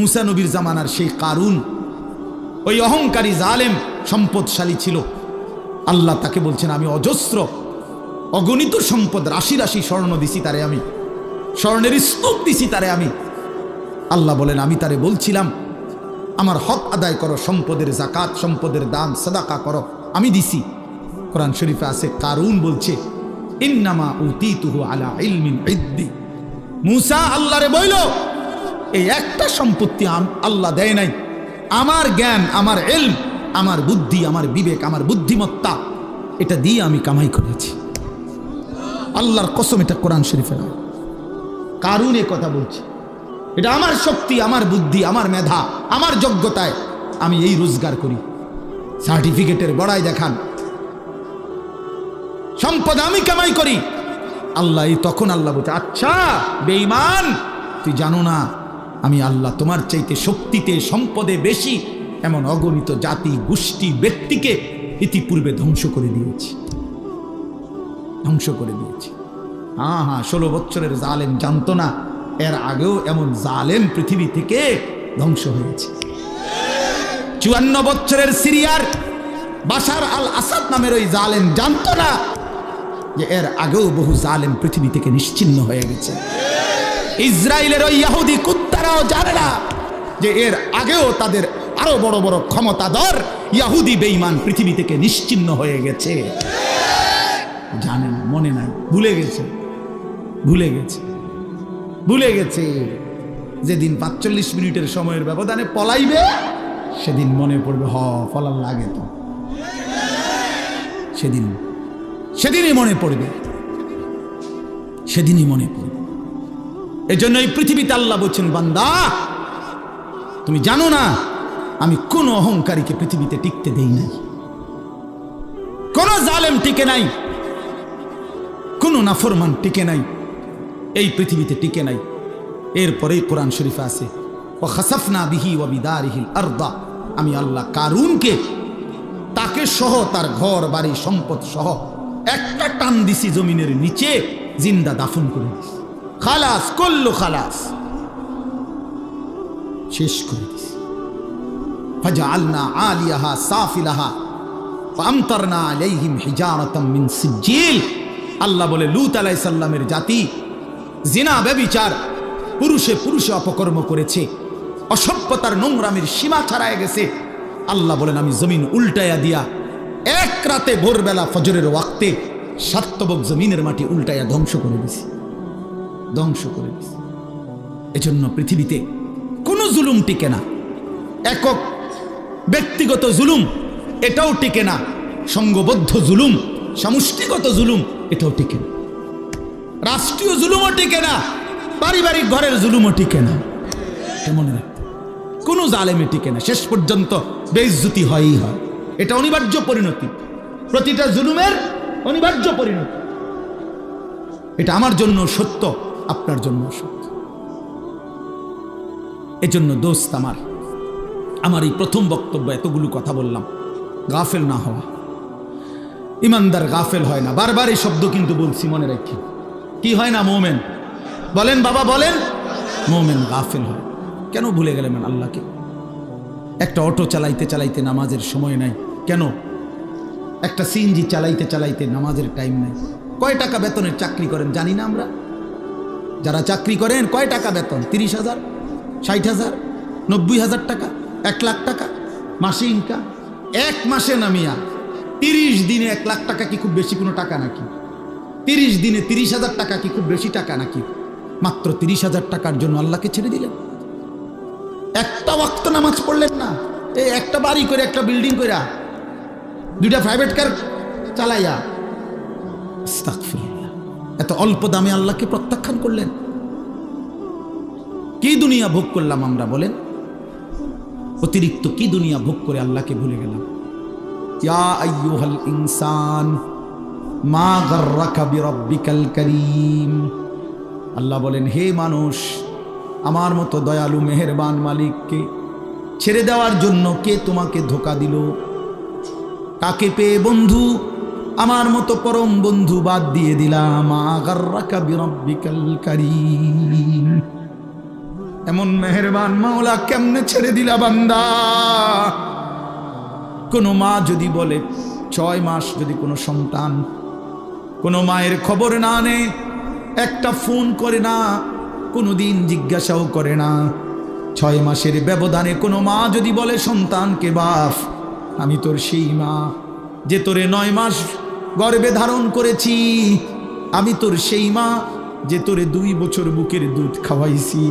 মুসা নবীর জামানার সেই কারুন, ওই অহংকারী জালেম সম্পদশালী ছিল। আল্লাহ তাকে বলছেন, আমি অজস্র, অগণিত সম্পদ, রাশি রাশি স্বর্ণ দিছি তারে আমি, স্বর্ণের স্তূপ দিছি তারে আমি। আল্লাহ বলেন, আমি তারে বলছিলাম, আমার হক আদায় করো, সম্পদের জাকাত সম্পদের দান, সাদাকা করো, আমি দিছি। কোরআন শরীফে আছে, কারুন বলছে, ইন্নামা উতিতুহু আলা ইলমিন ইদ্দি। মুসা আল্লাহরে বইল এই একটা সম্পত্তি আল্লাহ দেয় নাই। আমার জ্ঞান, আমার এলম, আমার বুদ্ধি, আমার বিবেক, আমার বুদ্ধিমত্তা, এটা দিয়ে আমি কামাই করেছি। আল্লাহর কসম এটা কোরআন শরীফে নয় কারুন এ কথা বলছি? এটা আমার শক্তি, আমার বুদ্ধি, আমার মেধা, আমার যোগ্যতায় আমি এই রোজগার করি। সার্টিফিকেটের বড়াই দেখান। সম্পদ আমি কামাই করি। আল্লাহ তখন আল্লাহ বলছে আচ্ছা বেঈমান, তুই জানো না আমি আল্লাহ তোমার চাইতে শক্তিতে, সম্পদে বেশি এমন অগণিত জাতি, গোষ্ঠী, ব্যক্তিকে ইতিপূর্বে ধ্বংস করে দিয়েছি। ধ্বংস করে দিয়েছি। হ্যাঁ হ্যাঁ ষোলো বছরের জালেম জানতো না, এর আগেও এমন জালেম পৃথিবী থেকে ধ্বংস হয়েছে। চুয়ান্ন বছরের সিরিয়ার বাশার আল আসাদ নামের ওই জালেম জানতো না, যে এর আগেও বহু জালেম পৃথিবী থেকে নিশ্চিন্ন হয়ে গেছে। ইসরায়েলের ওই ইয়াহুদি কুত্তারাও জানে না যে এর আগেও তাদের আরও বড় বড় ক্ষমতাধর ইয়াহুদি বেঈমান পৃথিবী থেকে নিশ্চিন্ন হয়ে গেছে। জানে না মনে নাই, ভুলে গেছে ভুলে গেছে ভুলে গেছে। যেদিন পাঁচচল্লিশ মিনিটের সময়ের ব্যবধানে পলাইবে, সেদিন মনে পড়বে, হ ফলার লাগে তো। সেদিন, সেদিনই মনে পড়বে, সেদিনই মনে পড়বে। এজন্য এই পৃথিবীতে আল্লাহ বলছেন, বান্দা, তুমি জানো না, আমি কোন অহংকারীকে পৃথিবীতে টিকতে দেই নাই। কোন জালেম টিকে নাই, কোন নাফরমান টিকে নাই, এই পৃথিবীতে টিকে নাই। এরপরেই কোরআন শরীফে আছে ও খাসাফনা বিহি ও বিদারিহিল আরদা আমি আল্লাহ কারুনকে, তাকে সহ তার ঘর, বাড়ি, সম্পদ সহ একটা টান দিছি জমিনের নিচে, জিন্দা দাফন করে দিছি। খালাস করল খালাস। শেষ করে দিছি। ফাজআলনা আলিয়াহা সাফিলাহা ফামতারনা আলাইহিম মিন সিজিল আল্লাহ বলে, লূত জাতি জিনা ব্যভিচার পুরুষে পুরুষে অপকর্ম করেছে, অসভ্যতার নোংরামের সীমা ছাড়ায় গেছে। আল্লাহ বলেন, আমি জমিন উল্টায়া দিয়া এক রাতে ভোরবেলা ফজরের ওয়াক্তে সাত্তবক জমিনের মাটি উল্টায়া ধ্বংস করে দিছি। ধ্বংস করে দিছি এজন্য পৃথিবীতে কোনো জুলুম টিকে না। একক ব্যক্তিগত জুলুম, এটাও টিকে না। সংঘবদ্ধ জুলুম, সমষ্টিগত জুলুম, এটাও টিকে না। রাষ্ট্রীয় জুলুমও টিকে না, পারিবারিক ঘরের জুলুমও টিকে না। মনে রাখতে কোনো জালেমে টিকে না। শেষ পর্যন্ত বেইজ্জতি হয়ই হয়। এটা অনিবার্য পরিণতি। প্রতিটা জুলুমের অনিবার্য পরিণতি। এটা আমার জন্য সত্য। আপনার জন্য সত্য এজন্য দোস্ত আমার আমার এই প্রথম বক্তব্য এতগুলো কথা বললাম, গাফেল না হওয়া। ইমানদার গাফেল হয় না। বারবার এই শব্দ কিন্তু বলছি, মনে রাখি। কি হয় না, মোমেন? বলেন বাবা, বলেন। মোমেন গাফেল হয়। কেন ভুলে গেলেন আল্লাহকে? একটা অটো চালাইতে চালাইতে নামাজের সময় নাই। কেন? একটা সিএনজি চালাইতে চালাইতে নামাজের টাইম নাই। কয় টাকা বেতনের চাকরি করেন জানি না আমরা। যারা চাকরি করেন, কয় টাকা বেতন? তিরিশ হাজার, ষাট হাজার, নব্বই হাজার টাকা, এক লাখ টাকা, মাসে ইনকাম এক মাসে নামিয়া তিরিশ দিনে এক লাখ টাকা কি খুব বেশি কোনো টাকা নাকি? তিরিশ দিনে তিরিশ হাজার টাকা কি খুব বেশি টাকা নাকি? মাত্র তিরিশ হাজার টাকার জন্য আল্লাহকে ছেড়ে দিলেন। একটা ওয়াক্ত নামাজ পড়লেন না। এই একটা বাড়ি করে, একটা বিল্ডিং কইরা, দুইটা প্রাইভেট কার চালাইয়া। এত অল্প দামে আল্লাহকে প্রত্যাখ্যান করলেন। কি দুনিয়া ভোগ করলাম আমরা বলেন? অতিরিক্ত কি দুনিয়া ভোগ করে আল্লাহকে ভুলে গেলাম? ইনসান, মা করিম। আল্লাহ বলেন, হে মানুষ, আমার মতো দয়ালু, মেহেরবান মালিককে ছেড়ে দেওয়ার জন্য কে তোমাকে ধোকা দিল? কাকে পেয়ে বন্ধু? আমার মতো পরম বন্ধু বাদ দিয়ে দিলাম। এমন মেহেরবান মাওলা কেমনে ছেড়ে দিলা বান্দা? কোনো মা যদি বলে, ছয় মাস যদি কোনো সন্তান, কোনো মায়ের খবর না নেয় একটা ফোন করে না কোনো দিন জিজ্ঞাসাও করে না। ছয় মাসের ব্যবধানে কোনো মা যদি বলে, সন্তানকে বাপ আমি তোর সেই মা। যে তোরে নয় মাস গর্ভে ধারণ করেছি, আমি তোর সেই মা যে তোরে দুই বছর বুকের দুধ খাওয়াইছি।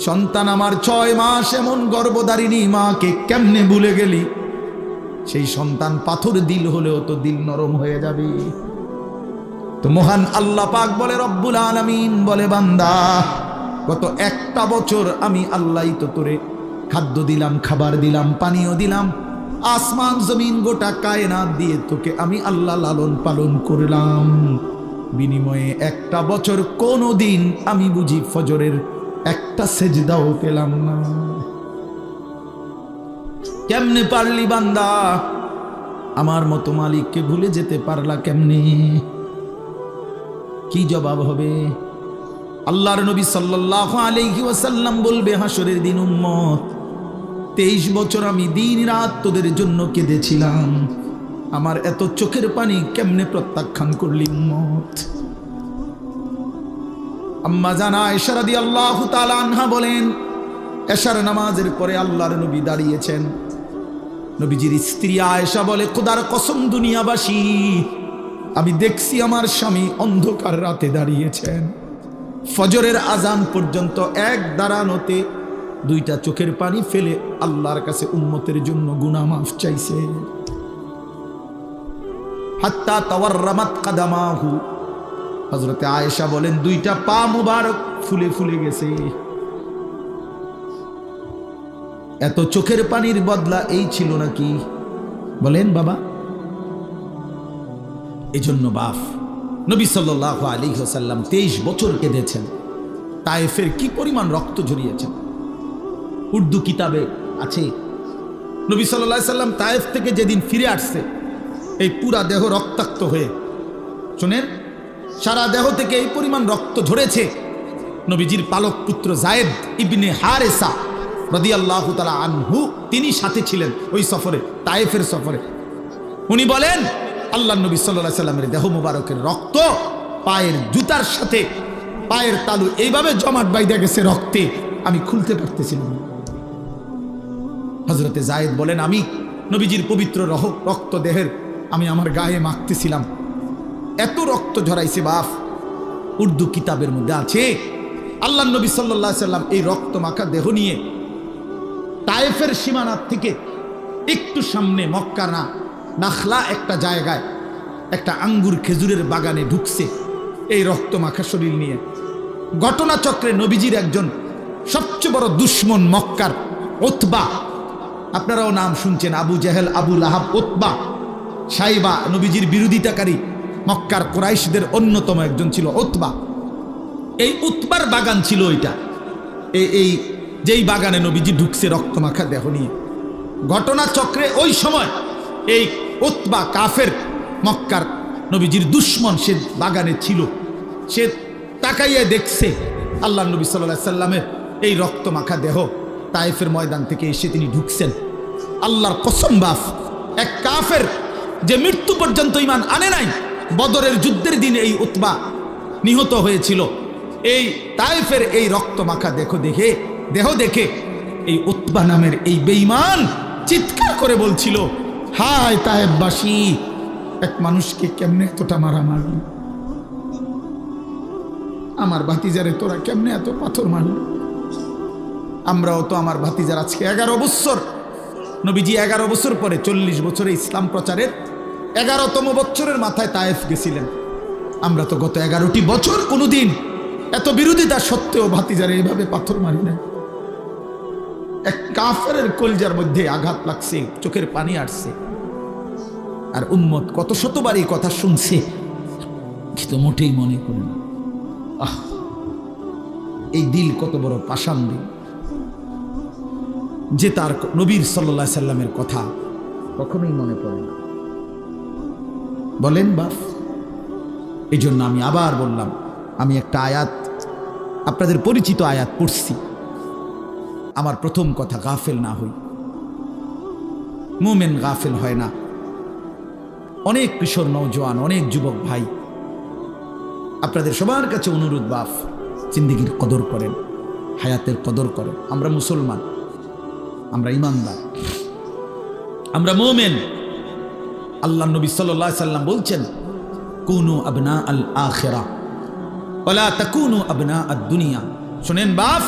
সন্তান আমার ছয় মাস এমন গর্ভধারিণী মাকে কেমনে ভুলে গেলি? সেই সন্তান পাথর দিল হলেও তো দিল নরম হয়ে যাবে। তো মহান আল্লাহ পাক বলে, রব্বুল আলামিন বলে, বান্দা, গত একটা বছর আমি আল্লাহ তো তোরে খাদ্য দিলাম, খাবার দিলাম, পানীয় দিলাম আসমান, জমিন, গোটা কায়নাত দিয়ে তোকে আমি আল্লাহ লালন পালন করলাম। বিনিময়ে একটা বছর কোনো দিন আমি বুঝি ফজরের একটা সেজদাও পেলাম না। কেমনে পারলি বান্দা? আমার মতো মালিককে ভুলে যেতে পারলা কেমনে? কি জবাব হবে? আল্লাহর নবী সাল্লাল্লাহু আলাইহি ওয়াসাল্লাম বলবে হাসরের দিন উম্মত। তেইশ বছর আমি দিন রাত তোদের জন্য কেঁদেছিলাম। আমার এত চোখের পানি কেমনে প্রত্যাখ্যান করলি উম্মত? আম্মা জানা এশারাদি আল্লাহ আনহা বলেন, এশার নামাজের পরে আল্লাহর নবী দাঁড়িয়েছেন। নবীজির স্ত্রী আয়েশা বলে, খোদার কসম দুনিয়াবাসী, আমি দেখছি আমার স্বামী অন্ধকার রাতে দাঁড়িয়েছেন। ফজরের আজান পর্যন্ত এক দাঁড়ানোতে দুইটা চোখের পানি ফেলে আল্লাহর কাছে উন্মতের জন্য গুনা মাফ চাইছে। হজরতে আয়েশা বলেন, দুইটা পা মুবারক ফুলে ফুলে গেছে। এত চোখের পানির বদলা এই ছিল নাকি? বলেন বাবা। এজন্য বাফ নবী সাল্লাহ আলী সাল্লাম তেইশ বছর কেঁদেছেন। তায়েফের কি পরিমাণ রক্ত ঝরিয়েছেন? উর্দু কিতাবে আছে। নবী সাল্লাহ সাল্লাম তায়েফ থেকে যেদিন ফিরে আসছে, এই পুরা দেহ রক্তাক্ত হয়ে। শোনেন, সারা দেহ থেকে এই পরিমাণ রক্ত ঝরেছে। নবীজির পালক পুত্র জায়েদ ইবনে হারেসা রদি আল্লাহ তালা আনহু, তিনি সাথে ছিলেন ওই সফরে, তায়েফের সফরে। উনি বলেন আল্লাহ নবী সাল্লাহ সাল্লামের দেহ মুবারকের রক্ত পায়ের জুতার সাথে, পায়ের তালু এইভাবে জমাট বাইদা গেছে রক্তে, আমি খুলতে পারতেছিলাম না। হজরতে জায়েদ বলেন, আমি নবীজির পবিত্র রহ, রক্ত দেহের আমি আমার গায়ে মাখতেছিলাম। এত রক্ত ঝরাইছে বাফ উর্দু কিতাবের মধ্যে আছে, আল্লাহ নবী সাল্লাহ সাল্লাম এই রক্ত মাখা দেহ নিয়ে তায়েফের সীমানার থেকে একটু সামনে মক্কা না, নাখলা একটা জায়গায় একটা আঙ্গুর খেজুরের বাগানে ঢুকছে এই রক্ত মাখা শরীর নিয়ে। ঘটনাচক্রে নবীজির একজন সবচেয়ে বড় দুশ্মন মক্কার ওতবা আপনারাও নাম শুনছেন আবু জাহেল, আবু লাহাব ওতবা সাইবা, নবীজির বিরোধিতাকারী মক্কার কোরাইশদের অন্যতম একজন ছিল ওতবা এই উতবার বাগান ছিল ওইটা। এই যেই বাগানে নবীজি ঢুকছে রক্তমাখা দেহ নিয়ে। ঘটনাচক্রে ওই সময় এই উতবা কাফের মক্কার নবীজির দুশ্মন সে বাগানে ছিল। সে তাকাইয়া দেখছে আল্লাহ নবী সাল্লাহ সাল্লামের এই রক্তমাখা দেহ। তাইফের ময়দান থেকে এসে তিনি ঢুকছেন। আল্লাহর কসম বাফ এক কাফের যে মৃত্যু পর্যন্ত ইমান আনে নাই, বদরের যুদ্ধের দিন এই উতবা নিহত হয়েছিল। এই তাইফের এই রক্ত মাখা দেখো দেখে, দেহ দেখে এই উতবা নামের এই বেঈমান চিৎকার করে বলছিল, হায় তায়েববাসী এক মানুষকে কেমনে এতটা মারা মারল আমার ভাতিজারে তোরা কেমনে এত পাথর মারল? আমরাও তো আমার ভাতিজার আজকে এগারো বছর নবীজি এগারো বছর পরে চল্লিশ বছরে ইসলাম প্রচারের এগারোতম বছরের মাথায় তায়েফ গেছিলেন। আমরা তো গত এগারোটি বছর কোনোদিন এত বিরোধিতা সত্ত্বেও ভাতিজারে এইভাবে পাথর মারি না এক কাফের কলজার মধ্যে আঘাত লাগছে, চোখের পানি আসছে আর উম্মত কত শতবার এই কথা শুনছে, কিন্তু মোটেই মনে করে না। আহ, এই দিল কত বড় পাষাণ দিল। যে তার নবীর সাল্লা সাল্লামের কথা। কখনোই মনে পড়ে না। বলেন বাফ এই জন্য আমি আবার বললাম আমি একটা আয়াত আপনাদের পরিচিত আয়াত পড়ছি। আমার প্রথম কথা গাফেল না হই। মোমেন গাফেল হয় না। অনেক কিশোর নৌজওয়ান অনেক যুবক ভাই আপনাদের সবার কাছে অনুরোধ বাফ জিন্দিগির কদর করেন হায়াতের কদর করেন। আমরা মুসলমান। আমরা ইমানদার। আমরা মোমেন। আল্লাহ নবী সাল্লাহ সাল্লাম বলছেন, কুনু আবনা আল আখেরা ওলা তাকুনু আবনা আদ দুনিয়া। শোনেন বাফ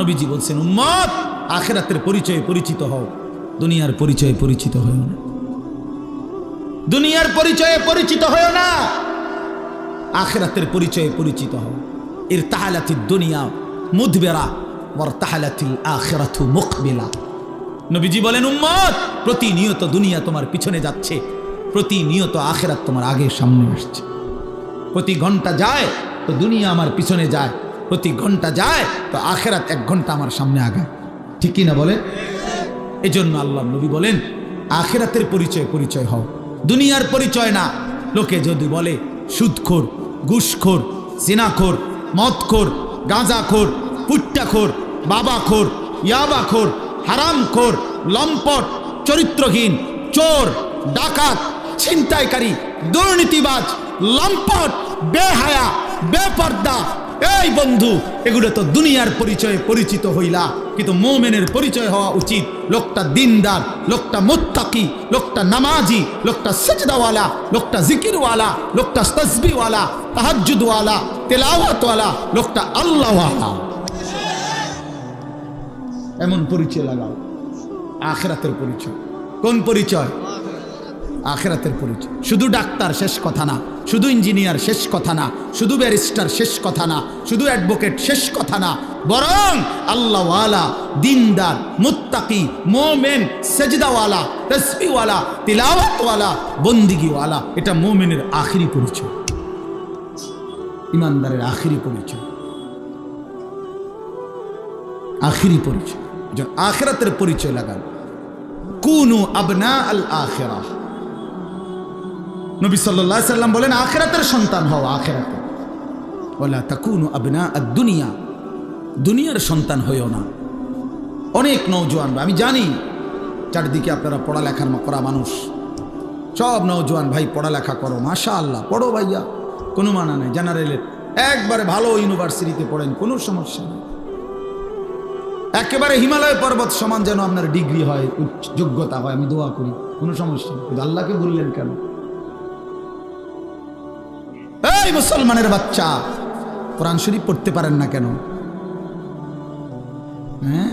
নবীজি বলছেন, উম্মত, আখেরাতের পরিচয়ে পরিচিত হও, দুনিয়ার পরিচয়ে পরিচিত হও না। দুনিয়ার পরিচয়ে পরিচিত হও না, আখেরাতের পরিচয়ে পরিচিত হও। এর তাহালাতির দুনিয়া মুদবেরা বর তাহালাতিল আখেরাথু মুখবিলা নবীজি বলেন, উম্মত, প্রতিনিয়ত দুনিয়া তোমার পিছনে যাচ্ছে। প্রতিনিয়ত আখেরাত তোমার আগে সামনে আসছে। প্রতি ঘণ্টা যায়, তো দুনিয়া আমার পিছনে যায়। প্রতি ঘণ্টা যায়, তো আখেরাত এক ঘণ্টা আমার সামনে আগায়। ঠিক কি না বলে এই জন্য আল্লাহ নবী বলেন, আখেরাতের পরিচয় পরিচয় হও। দুনিয়ার পরিচয় না। লোকে যদি বলে, সুদখোর, ঘুষখোর সিনাখোর মদখোর, গাঁজাখোর, পুট্টাখোর, বাবাখোর, ইয়াবাখোর হারামখোর লম্পট, চরিত্রহীন, চোর, ডাকাত, ছিনতাইকারী, দুর্নীতিবাজ, লম্পট, বেহায়া, বেপর্দা। এই বন্ধু, এগুলো তো দুনিয়ার পরিচয়ে পরিচিত হইলা, কিন্তু মোমেনের পরিচয় হওয়া উচিত। লোকটা দিনদার, লোকটা মুত্তাকি, লোকটা নামাজি, লোকটা সেজদাওয়ালা, লোকটা জিকিরওয়ালা, লোকটা তসবিওয়ালা, তাহাজ্জুদওয়ালা, তেলাওয়াতওয়ালা, লোকটা আল্লাহওয়ালা। এমন পরিচয় লাগাও। আখেরাতের পরিচয়। কোন পরিচয়? আখেরাতের পরিচয়। শুধু ডাক্তার শেষ কথা না, শুধু ইঞ্জিনিয়ার শেষ কথা না, শুধু ব্যারিস্টার শেষ কথা না, শুধু অ্যাডভোকেট শেষ কথা না, বরং আল্লাহওয়ালা, দিনদার, মুত্তাকি, মোমেন, সেজদাওয়ালা তসবিওয়ালা তিলাওয়াতওয়ালা, বন্দিগিওয়ালা, এটা মোমেনের আখিরি পরিচয়। ইমানদারের আখিরি পরিচয়। আখিরি পরিচয় আখেরাতের পরিচয় লাগান। কুনু আবনা আল আখেরা। নবী সাল্লাহ সাল্লাম বলেন আখেরাতের সন্তান হও আখেরাতে। বলা তাকুনু আবনা আর দুনিয়া। দুনিয়ার সন্তান হইও না। অনেক নৌজওয়ান ভাই, আমি জানি চারদিকে আপনারা পড়ালেখার করা মানুষ। সব নৌজওয়ান ভাই পড়ালেখা করো মাশা আল্লাহ পড়ো ভাইয়া। কোনো মানা নেই জেনারেলের। একবারে ভালো ইউনিভার্সিটিতে পড়েন কোনো সমস্যা নেই। একেবারে হিমালয় পর্বত সমান যেন আপনার ডিগ্রি হয়, উচ্চ যোগ্যতা হয়, আমি দোয়া করি, কোনো সমস্যা নেই। আল্লাহকে বললেন কেন? এই মুসলমানের বাচ্চা, কোরআন শরীফ পড়তে পারেন না কেন? হ্যাঁ?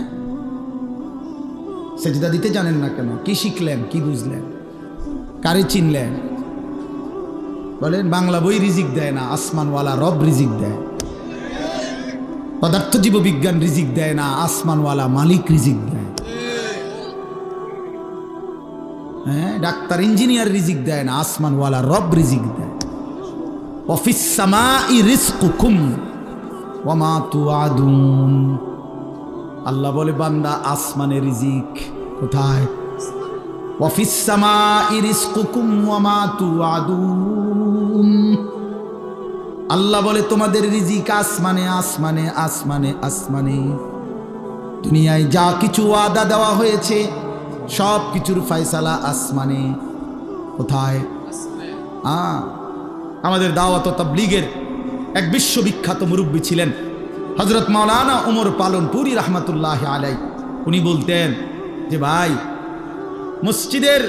সেজদা দিতে জানেন না কেন? কি শিখলেন, কি বুঝলেন? কারে চিনলেন? বলেন, বাংলা বই রিজিক দেয় না, আসমানওয়ালা রব রিজিক দেয়। পদার্থ জীব বিজ্ঞান রিজিক দেয় না, আসমানওয়ালা মালিক রিজিক দেয়। হ্যাঁ ডাক্তার, ইঞ্জিনিয়ার রিজিক দেয় না, আসমানওয়ালা রব রিজিক দেয়। অফিস সামা ই সামাই রিজকুকুম ওয়ামা তুআদুন। আল্লাহ বলে, বান্দা, আসমানে রিজিক কোথায়? অফিস সামা সামাই রিজকুকুম ওয়ামা তুআদুন। আল্লাহ বলে, তোমাদের রিজিক আসমানে আসমানে আসমানে আসমানে। দুনিয়ায় যা কিছু ওয়াদা দেওয়া হয়েছে, সব কিছুর ফয়সালা আসমানে। কোথায়? আমাদের দাওয়াত তাবলীগের এক বিশ্ববিখ্যাত মুরব্বী ছিলেন হজরত মাওলানা ওমর পালন পুরী রহমতুল্লাহ আলাই উনি বলতেন যে, ভাই, মসজিদের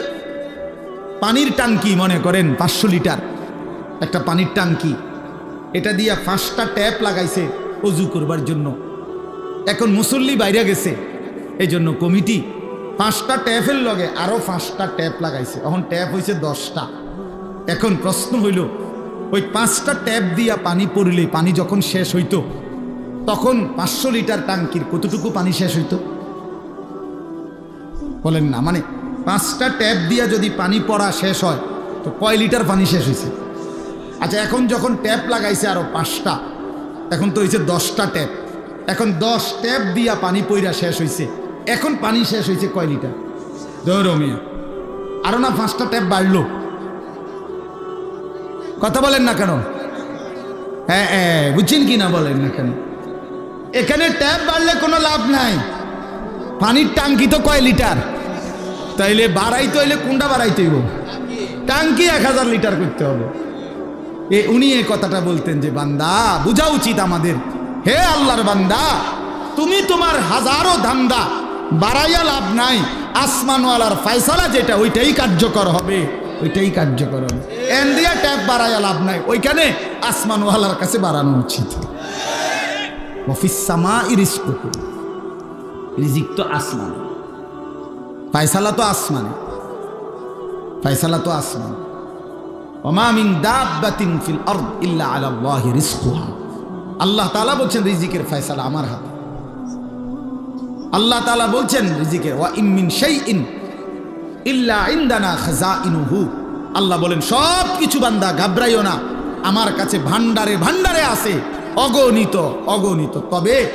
পানির টাঙ্কি মনে করেন পাঁচশো লিটার। একটা পানির টাঙ্কি এটা দিয়া পাঁচটা ট্যাপ লাগাইছে অজু করবার জন্য। এখন মুসল্লি বাইরে গেছে। এই জন্য কমিটি পাঁচটা ট্যাপের লগে আরও পাঁচটা ট্যাপ লাগাইছে। এখন ট্যাপ হয়েছে দশটা। এখন প্রশ্ন হইল, ওই পাঁচটা ট্যাপ দিয়া পানি পড়লে পানি যখন শেষ হইতো, তখন পাঁচশো লিটার টাঙ্কির কতটুকু পানি শেষ হইতো? বলেন না মানে পাঁচটা ট্যাপ দিয়া যদি পানি পড়া শেষ হয়, তো কয় লিটার পানি শেষ হয়েছে আচ্ছা এখন যখন ট্যাপ লাগাইছে আরও পাঁচটা, এখন তো হয়েছে দশটা ট্যাপ এখন দশ ট্যাপ দিয়া পানি পইরা শেষ হয়েছে এখন পানি শেষ হয়েছে কয় লিটার? ধরো মিয়া, আরও না পাঁচটা ট্যাপ বাড়লো? কথা বলেন না কেন? হ্যাঁ হ্যাঁ বুঝছেন কি না বলেন না কেন? এখানে ট্যাপ বাড়লে কোনো লাভ নাই। পানির টাঙ্কি তো কয় লিটার? তাইলে বাড়াইতে হইলে কোনটা বাড়াইতে হইব? টাঙ্কি এক হাজার লিটার করতে হবে। এ উনি এই কথাটা বলতেন যে বান্দা বোঝা উচিত আমাদের। হে আল্লাহর বান্দা তুমি তোমার হাজারো ধান্দা বাড়াইয়া লাভ নাই। আসমানওয়ালার ফয়সালা যেটা ওইটাই কার্যকর হবে। ওইটাই কার্যকর হবে। এন দিয়া ট্যাপ বাড়াইয়া লাভ নাই। ওইখানে আসমানওয়ালার কাছে বাড়ানো উচিত। অফিস সামা ইরিস্কুকু রিজিক তো আসমান ফয়সালা তো আসমানে ফয়সালা তো আসমান ওমা দাব্বাতিন ফিল আরদ ইল্লা আলা আল্লাহি তাআলা বলছেন, রিজিকের আমার আল্লাহ তাআলা বলছেন রিজিকের ওয়া মিন ইল্লা আল্লাহ বলেন সব কিছু বান্দা, ঘাবড়াইও না। আমার কাছে ভান্ডারে ভান্ডারে আছে। অগণিত অগণিত। তবে,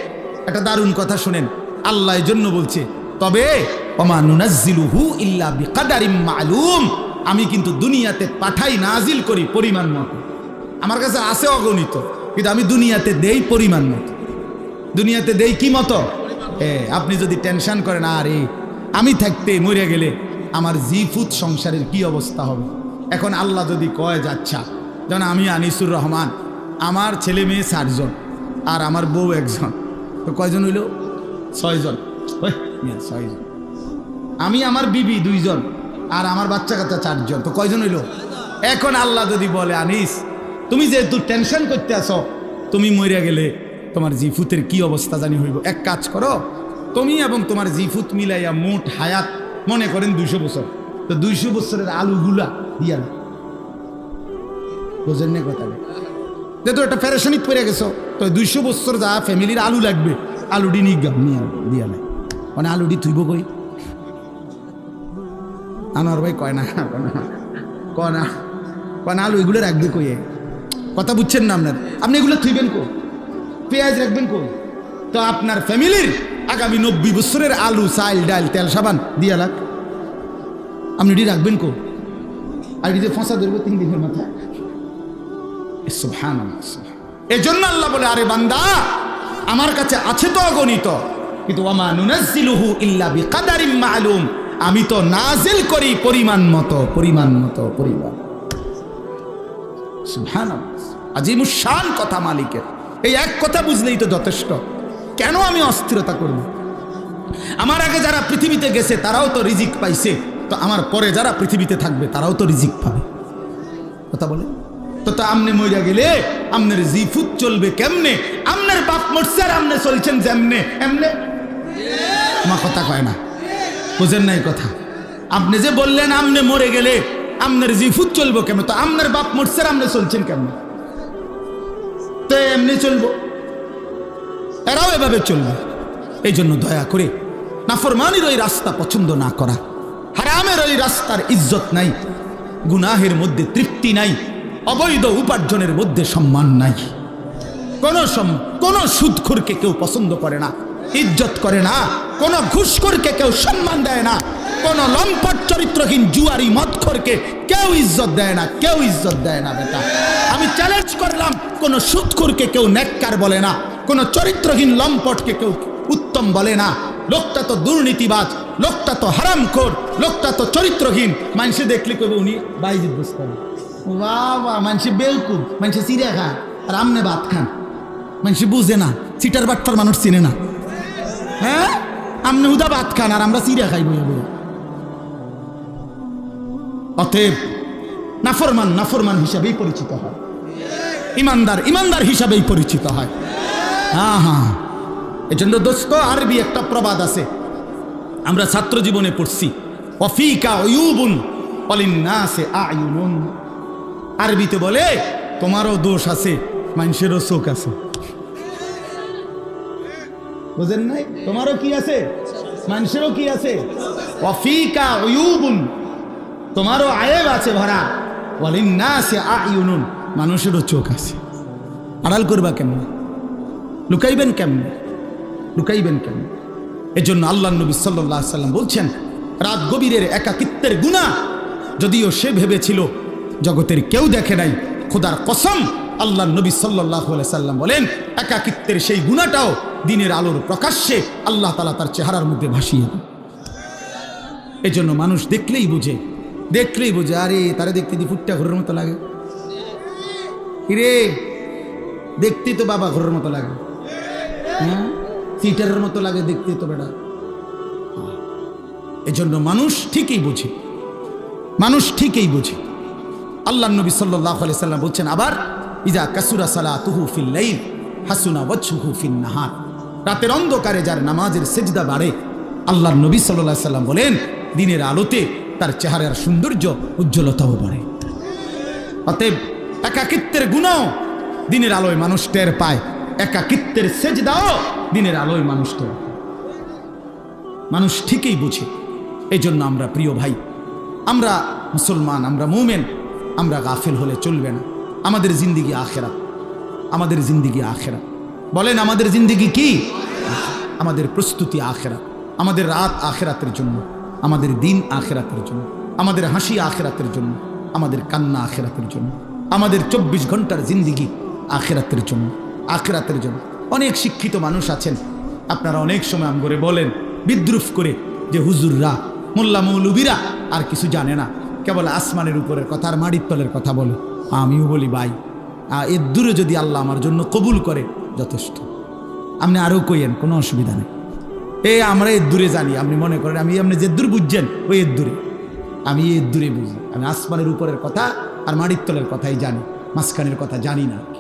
একটা দারুণ কথা শুনেন। আল্লাহ জন্য বলছে, তবে, ওমা নুনাজ্জিলুহু ইল্লা বিকাদারিম মালুম। আমি কিন্তু দুনিয়াতে পাঠাই নাজিল করি পরিমাণ মতো। আমার কাছে আছে অগণিত, কিন্তু আমি দুনিয়াতে দেই পরিমাণ মতো। দুনিয়াতে দেই কি মতো? এ, আপনি যদি টেনশন করেন, আরে, আমি থাকতে মরে গেলে আমার জিফুত সংসারের কি অবস্থা হবে? এখন আল্লাহ যদি কয়, যাচ্ছা, যেন আমি আনিসুর রহমান, আমার ছেলে মেয়ে চারজন আর আমার বউ একজন। তো কয়জন হইল? ছয়জন। ছয়জন। আমি, আমার বিবি দুইজন। আর আমার বাচ্চা কাচ্চা চারজন। তো কয়জন হইল? এখন আল্লাহ যদি বলে, আনিস, তুমি যেহেতু টেনশন করতে আসো তুমি মরিয়া গেলে তোমার জিফুতের কি অবস্থা জানি হইব। এক কাজ করো, তুমি এবং তোমার জিফুত মিলাইয়া মোট হায়াত মনে করেন দুইশো বছর। তো দুইশো বছরের আলুগুলা দিয়া না বোঝেন না কথাটা? যেহেতু একটা ফেরেশনিত পড়ে গেছো, তো দুইশো বছর যা ফ্যামিলির আলু লাগবে আলুডি নিয়ে গাম নিয়ে দিয়া নাই মানে আলুডি তুইব কই? আনোয়ার ভাই কয় না কয় না কয় না আলু এগুলো রাখবে কই কথা বুঝছেন না আপনার? আপনি এগুলো থুইবেন কো পেঁয়াজ রাখবেন কো তো আপনার ফ্যামিলির আগামী নব্বই বছরের আলু, চাল, ডাল, তেল, সাবান দিয়া লাগ আপনি এটি রাখবেন কো আর এটি ফসা ধরবো তিন দিনের মাথায় এই জন্য আল্লাহ বলে, আরে বান্দা, আমার কাছে আছে তো অগণিত। কিন্তু ওয়ামা নুনাজ্জিলুহু ইল্লা বিকাদারিম মালুম। আমি তো নাজিল করি পরিমাণ মতো পরিমাণ মতো, পরিমাণ। আজিমুসান কথা মালিকের। এই এক কথা বুঝলেই তো যথেষ্ট। কেন আমি অস্থিরতা করব? আমার আগে যারা পৃথিবীতে গেছে, তারাও তো রিজিক পাইছে। তো আমার পরে যারা পৃথিবীতে থাকবে, তারাও তো রিজিক পাবে। কথা বলে? তো তো আমনে মইরা গেলে, আমনের জিফুত চলবে কেমনে? আমনের বাপ মরছে আর আমনে চলছেন যেমনে, এমনে? আমার কথা কয় না। বুঝেন নাই কথা। আপনি যে বললেন আমনে মরে গেলে আমনের জিফুত চলবো কেমন? তো আমনের বাপ মরছে, আমনে চলছেন কেমন? তো এমনি চলবো। এরাও এভাবে চলবে। এই জন্য দয়া করে নাফরমানির ওই রাস্তা পছন্দ না করা। হারামের ওই রাস্তার ইজ্জত নাই। গুনাহের মধ্যে তৃপ্তি নাই। অবৈধ উপার্জনের মধ্যে সম্মান নাই। কোন কোন সুদখোরকে কেউ পছন্দ করে না। ইজ্জত করে না। কোন ঘুষখোরকে কেউ সম্মান দেয় না। কোন লম্পট চরিত্রহীন জুয়ারি মদখোরকে কেউ ইজ্জত দেয় না। কেউ ইজ্জত দেয় না, বেটা। আমি চ্যালেঞ্জ করলাম, কোন সুদখোরকে কেউ নেককার বলে না। কোন চরিত্রহীন লম্পটকে কেউ উত্তম বলে না। লোকটা তো দুর্নীতিবাজ, লোকটা তো হারামখোর, লোকটা তো চরিত্রহীন। মানুষে দেখলে কবে উনি বাইজিৎ বুঝতে হবে বাহ বাহ মানুষে বেলকুব মানুষে চিড়িয়া খায় আর আমনে ভাত খান। মানুষে বুঝে না, চিটার বাট্টার মানুষ চিনে না। হ্যাঁ? আমনে উদা ভাত খান আর আমরা চিড়িয়া খাই বই বই অতএব নাফরমান নাফরমান হিসাবেই পরিচিত হয়। ইমানদার ইমানদার হিসাবেই পরিচিত হয়। হ্যাঁ হ্যাঁ। এজন্য দোস্ত, আরবি একটা প্রবাদ আছে। আমরা ছাত্র জীবনে পড়ছি অফিকা অয়ুবুন অলিন্নাসে আয়ুনুন। আরবিতে বলে, তোমারও দোষ আছে, মানুষেরও চোখ আছে। বুঝেন নাই? তোমারও কি আছে? মানুষেরও কি আছে? অফিকা অয়ুবুন তোমারও আয়েব আছে ভরা। ওয়ালিন্নাসে আয়ুনুন মানুষেরও চোখ আছে। আড়াল করবা কেমন? লুকাইবেন কেমন? লুকাইবেন কেমন? এজন্য আল্লাহ নবী সাল্লাহ সাল্লাম বলছেন, রাত গভীরের একাকিত্বের গুণা যদিও সে ভেবেছিল, জগতের কেউ দেখে নাই, খোদার কসম আল্লাহ নবী সাল্লাহ সাল্লাম বলেন, একাকিত্বের সেই গুণাটাও দিনের আলোর প্রকাশ্যে আল্লাহ তালা তার চেহারার মধ্যে ভাসিয়ে দেন। এজন্য মানুষ দেখলেই বুঝে দেখলেই বুঝে, আরে তারা দেখতে দি ফুটটা ঘরের মতো লাগে? কিরে দেখতে তো বাবা ঘরের মতো লাগে। হ্যাঁ? থিয়েটারের মতো লাগে দেখতে তো বেটা। এজন্য মানুষ ঠিকই বোঝে, মানুষ ঠিকই বোঝে। আল্লাহ নবী সাল্লাহ আলি সাল্লাম বলছেন, আবার ইজা কাসুরা সালা তুহু ফিল লাইল, হাসুনা ফিন নাহার। রাতের অন্ধকারে যার নামাজের সেজদা বাড়ে আল্লাহ নবী সাল্লাহ সাল্লাম বলেন, দিনের আলোতে তার চেহারার সৌন্দর্য উজ্জ্বলতাও বাড়ে। অতএব একাকিত্বের গুণও দিনের আলোয় মানুষ টের পায়, একাকিত্বের সেজদাও দিনের আলোয় মানুষ টের মানুষ ঠিকই বুঝে এই জন্য আমরা প্রিয় ভাই, আমরা মুসলমান, আমরা মুমেন, আমরা গাফেল হলে চলবে না। আমাদের জিন্দিগি আখেরা আমাদের জিন্দিগি আখেরা বলেন, আমাদের জিন্দিগি কি? আমাদের প্রস্তুতি আখেরা আমাদের রাত আখেরাতের জন্য। আমাদের দিন আখেরাতের জন্য। আমাদের হাসি আখেরাতের জন্য। আমাদের কান্না আখেরাতের জন্য। আমাদের চব্বিশ ঘণ্টার জিন্দিগি আখেরাতের জন্য। আখেরাতের জন্য। অনেক শিক্ষিত মানুষ আছেন। আপনারা অনেক সময় আম করে বলেন, বিদ্রুপ করে যে হুজুররা, মোল্লা মৌলবীরা আর কিছু জানে না। কেবল আসমানের উপরের কথা আর মাটির তলের কথা বলে। আমিও বলি, ভাই এর দূরে যদি আল্লাহ আমার জন্য কবুল করে, যথেষ্ট। আপনি আরও কইয়েন, কোনো অসুবিধা নেই। এ, আমরা এর দূরে জানি, আপনি মনে করেন, আমি, আপনি যে দূর বুঝছেন ওই এর দূরে। আমি এর দূরে বুঝি, আমি আসমানের উপরের কথা আর মাটির তলের কথাই জানি, মাঝখানের কথা জানি না।